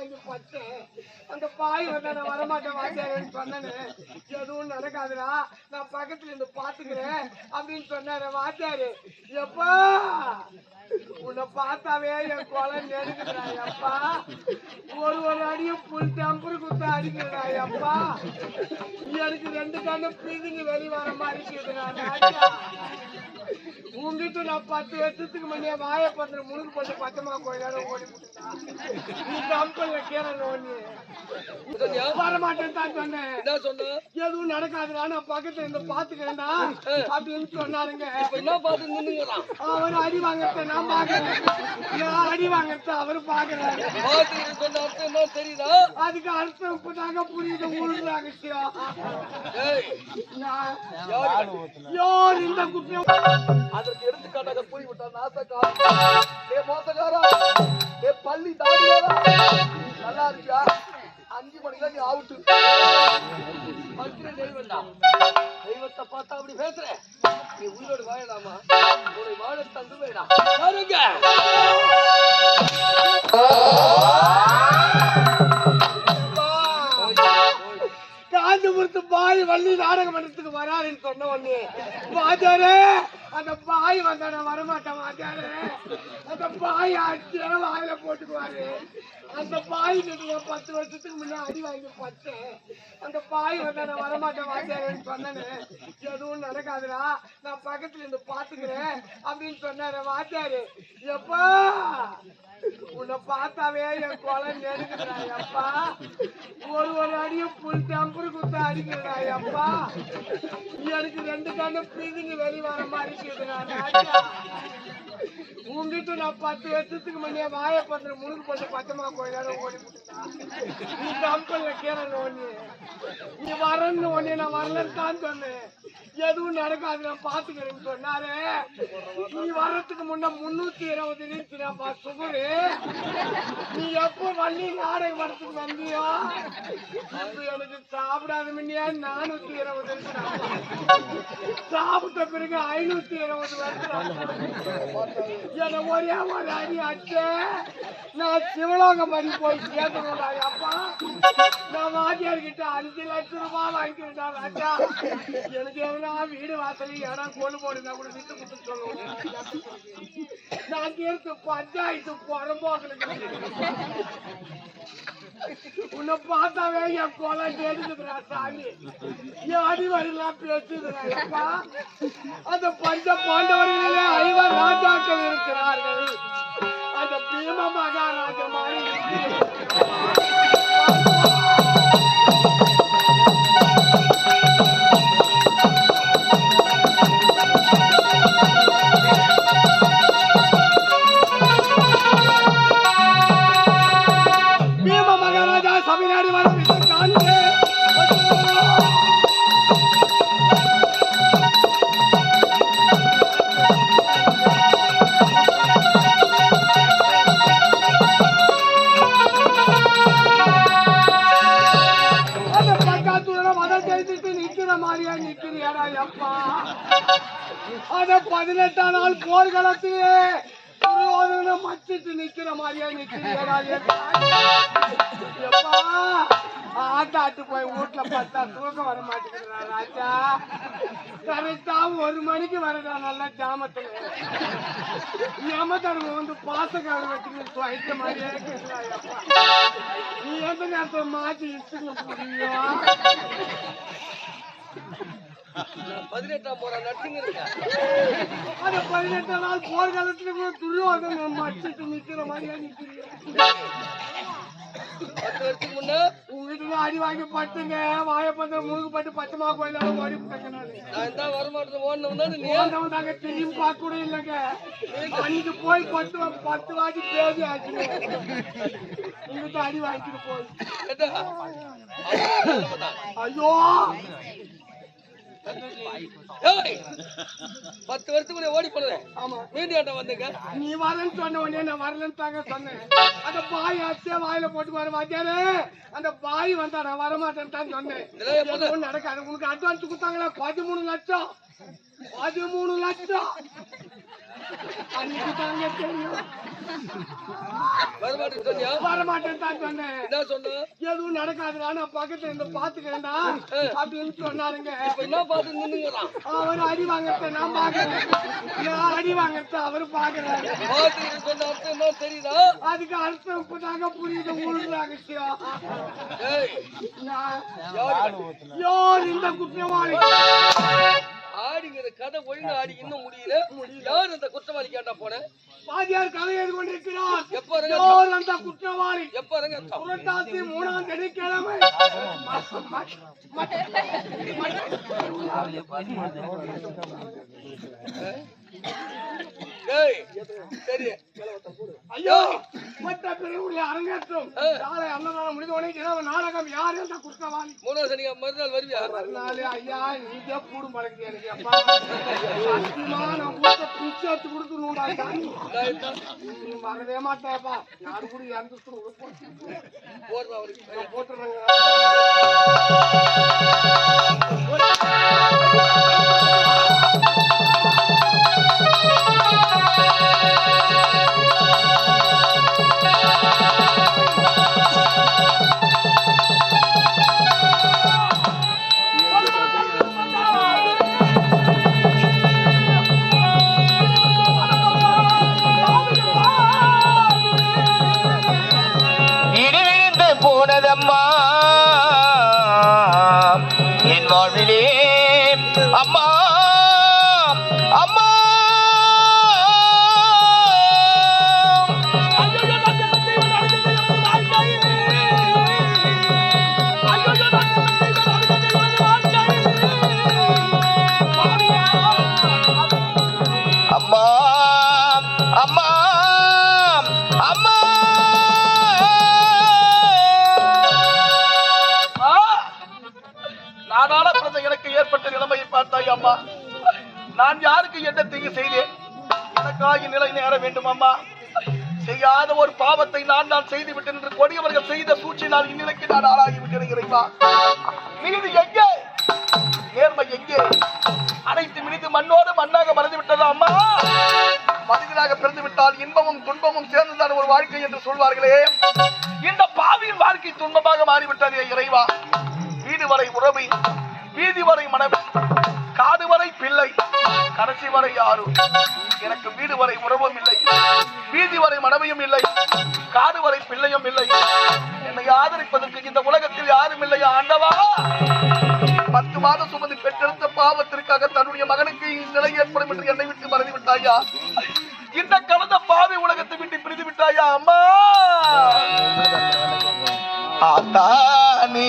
வாங்கி பட்டேன் அந்த பாய் வந்து நான் வரமாட்டேன் வாத்தியாரன்னு சொன்னேன்னு எதுவும் நடக்காதுடா. நான் பக்கத்துல இருந்து பாத்துக்கிறேன் அப்படின்னு சொன்னாரு வாத்தியாரு. எப்பா? உன்னை பார்த்தாவே என் குழந்தை நெருங்குதுடா எப்பா? ஒரு ஒரு அடியும் புல் டெம்பர் குத்த அடிக்கிறாயப்பா எனக்கு ரெண்டு கண்ணு பிரிதுங்க வெளி வர மாதிரி இருக்குதுடா உங்ககிட்ட நான் பத்து வருஷத்துக்கு முன்னே வாய பத்திர முழுக்கு போட்டு பச்சைமா கோயிலால ஓடி போட்டுட்டா. அம்பல்ல கம்பல்ல கேரள ஒண்ணு வரமாட்டேன் தான் சொன்னேன் எதுவும் நடக்காதுடா நான் பக்கத்துல இருந்து பாத்துக்கிறேன்டா அப்படின்னு சொன்னாருங்க. என்ன பார்த்து நின்னுங்கிறான்? அவர் அடி வாங்கறத நான் பாக்குறேன் நான் அடி வாங்கறத அவரு பாக்குறாரு சொன்ன அர்த்தம் என்ன தெரியுதா? அதுக்கு அர்த்தம் இப்பதாங்க புரியுது நான் யாரு? இந்த குப்பியம் அதற்கு எடுத்துக்காட்டாக கூறி விட்டான் நாசக்காரா ஏ மோசக்காரா? ஏ பள்ளி தாடியாரா? நல்லா இருக்கியா? அஞ்சு மணிக்கு நீ அவுட்டு தெய்வத்தை பார்த்தா அப்படி பேசுற. நீ உயிரோடு வாழலாமா? உன்னை வாழ தந்து வேணாம் பாருங்க காஞ்சிபுரத்து பாய் வள்ளி நாடக மன்றத்துக்கு வராருன்னு சொன்ன ஒண்ணு வாஜாரே அந்த பாய் வந்தா வரமாட்டேன் மாட்டாரு அந்த பாய் அடிச்சு வாயில போட்டுக்குவாரு. அந்த பாய் கிட்ட நான் பத்து வருஷத்துக்கு முன்னே அடி வாங்கி பட்டேன் அந்த பாய் வந்து நான் வரமாட்டேன் வாஜாரேன்னு சொன்னேன்னு எதுவும் நடக்காதுடா நான் பக்கத்துல இருந்து பாத்துக்கிறேன் அப்படின்னு சொன்னாரு வாத்தியாரு. எப்பா உன்னை பார்த்தாவே என் குழந்தை நெருங்குதுடா எப்பா. ஒரு ஒரு அடியும் புல் டெம்பர் குத்த அடிக்கிறடா எப்பா. எனக்கு ரெண்டு கண்ணு பிரிதுங்க வெளி வர மாதிரி இருக்குதுடா நான் உங்ககிட்ட நான் பத்து வருஷத்துக்கு முன்னே வாய பத்திர முழுக்கு போட்டு பச்சைமா கோயிலால ஓடி போட்டுட்டா. நீ கம்பல்ல கேரள ஒண்ணு நீ வரன்னு ஒண்ணு நான் வரலன்னு தான் சொன்னேன் எதுவும் நடக்காது நான் பாத்துக்கிறேன்னு சொன்னாரு. நீ வர்றதுக்கு முன்ன முன்னூத்தி இருபது இருந்துச்சுனாப்பா சுகரு. நீ எப்போ வள்ளி நாடகம் வரத்துக்கு வந்தியோ? அப்ப எனக்கு சாப்பிடாத முன்னியா? நானூத்தி இருபது சாப்பிட்ட பிறகு ஐநூத்தி இருபது வருஷம் என்ன ஒரே ஒரு அடி அடிச்சு நான் சிவலோகம் பண்ணி போய் சேர்த்துக்கோடா நான் வாத்தியார் கிட்ட அஞ்சு லட்சம் ரூபாய் வாங்கிக்கிறேன்டா ராஜா. எனக்கு எவனா வீடு வாசலி இடம் கொண்டு போடுங்க கூட விட்டு கொடுத்து சொல்லுவோம். நான் கேட்டு பஞ்சாயத்து புறம்போக்களுக்கு உன்னை பார்த்தாவே என் கொலை எடுக்குதுடா சாமி. என் அடிவரெல்லாம் பேசுதுடா அப்பா அந்த பஞ்ச பாண்டவர்களிலே ஐவர் ராஜாக்கள் இருக்கிறார்கள். அந்த பீம மகாராஜா மாதிரி. சபைநாடு வர காண்பே மாதிரியா நிக்கிறியாடா அத பதினெட்டாம் நாள் போர்க்களத்திலே மச்சிட்டு நிக்கிற மாதிரியா நிக்கிறியாடா எப்பா ஆட்டாட்டு போய் வீட்டுல பார்த்தா தூக்கம் வர மாட்டேங்கிறா ராஜா. கரெக்டா ஒரு மணிக்கு வரதா நல்லா ஜாமத்துல. யமதர்மம் வந்து பாசக்கார வச்சுக்கிட்டு வைத்த மாதிரியா இருக்கிறாயப்பா நீ எந்த நேரத்தை மாத்தி இஷ்டம் முடியும்? பதினெட்டாம் போற நட்டுங்க அந்த நாள் போர்க்காலத்துல கூட துரியோதனை மச்சிட்டு நிக்கிற மாதிரியா நிக்கிறீங்க பத்து வருஷத்துக்கு முன்ன அடி வாங்கி பட்டுங்க வாயப்பட்ட முழுக்கு பட்டு பச்சைமா ஓடி போட்டேங்க நானு தான் வரமாட்டேன் ஓடணும் நாங்க திரும்பி பார்க்க கூட இல்லைங்க. அன்னைக்கு போய் பத்து பத்து வாட்டி பேசி உங்ககிட்ட அடி வாங்கிட்டு போய். ஐயோ! பத்து வருஷத்துக்கு முன்ன ஓடி ஆமா. மீண்டும் ஏன்டா வந்தீங்க நீ வரேன்னு சொன்ன உடனே நான் வரலன்னு தாங்க சொன்னேன். அந்த பாய் அச்சே வாயில போட்டு வர வாத்தியாரு. அந்த பாய் வந்தா நான் வரமாட்டேன்னு தான் சொன்னேன். நடக்காது. உனக்கு அட்வான்ஸ் கொடுத்தாங்களா? பதிமூணு லட்சம். பதிமூணு லட்சம். எதுவும் நடக்காதுடா நான் பக்கத்துல இருந்து பாத்துக்கிறேன்டா அப்படின்னு சொன்னாருங்க என்ன பார்த்து அவர் அடி வாங்கறத நான் பாக்குறேன் நான் அடி வாங்கறத அவரு பாக்குறாரு சொன்ன அர்த்தம் என்ன தெரியுதா அதுக்கு அர்த்தம் இப்பதாங்க புரியுது முழு யார் இந்த குற்றவாளி ஆடிங்கிற கதை ஒழுங்கா ஆடி இன்னும் முடியல. யார் அந்த குற்றவாளி கேட்டா போன? வாத்தியார் கதை எழுதி கொண்டிருக்கிறார். எப்ப அந்த குற்றவாளி? எப்ப புரட்டாசி மூணாம் தேதி கிழமை சரி. ஐயோ மற்ற பிரிவுடைய அரங்கேற்றம். நாளை அன்னதானம் முடிந்தவனே இரவு நாடகம் யார் அந்த குற்றவாளி மூணாவது சனியா மறுநாள் வருவியா? அதனாலே ஐயா நீங்க கூடும் பழகுது எனக்கு அப்பா சத்தியமா நான் கொடுத்த பிச்சை கொடுத்துருவோம்டா சாமி. நீ மறந்தே மாட்டேப்பா. யாரு கூட இறந்து போடுறா அவருக்கு போட்டுறாங்க. அம்மா. நான் யாருக்கு என்ன தீங்கு செய்தேன்? எனக்காக நிலை நேர வேண்டும் அம்மா. செய்யாத ஒரு பாவத்தை நான் நான் செய்து விட்டேன் என்று கொடியவர்கள் செய்த சூழ்ச்சியினால் இந்நிலைக்கு நான் ஆளாகி விட்டேன் இறைவா. நீதி எங்கே? நேர்மை எங்கே? அனைத்து மினிது மண்ணோடு மண்ணாக மறந்து விட்டதா அம்மா? மனிதனாக பிறந்து விட்டால் இன்பமும் துன்பமும் சேர்ந்துதான் ஒரு வாழ்க்கை என்று சொல்வார்களே. இந்த பாவியின் வாழ்க்கை துன்பமாக மாறிவிட்டதே இறைவா. வீடு வரை உறவு வீதி வரை மனைவி காடு வரை பிள்ளை. கடைசி வரை யாரும் எனக்கு வீடு வரை உறவும் இல்லை. வீதி வரை மனைவியும் இல்லை. காடு வரை பிள்ளையும் இல்லை. என்னை ஆதரிப்பதற்கு இந்த உலகத்தில் யாரும் இல்லை ஆண்டவா? பத்து மாதம் சுமதி பெற்றெடுத்த பாவத்திற்காக தன்னுடைய மகனுக்கு இந்நிலை ஏற்படும் என்று என்னை விட்டு மறந்து விட்டாயா இந்த கலந்த பாவி உலகத்தை விட்டு பிரிந்து விட்டாயா அம்மா? ஆத்தா நீ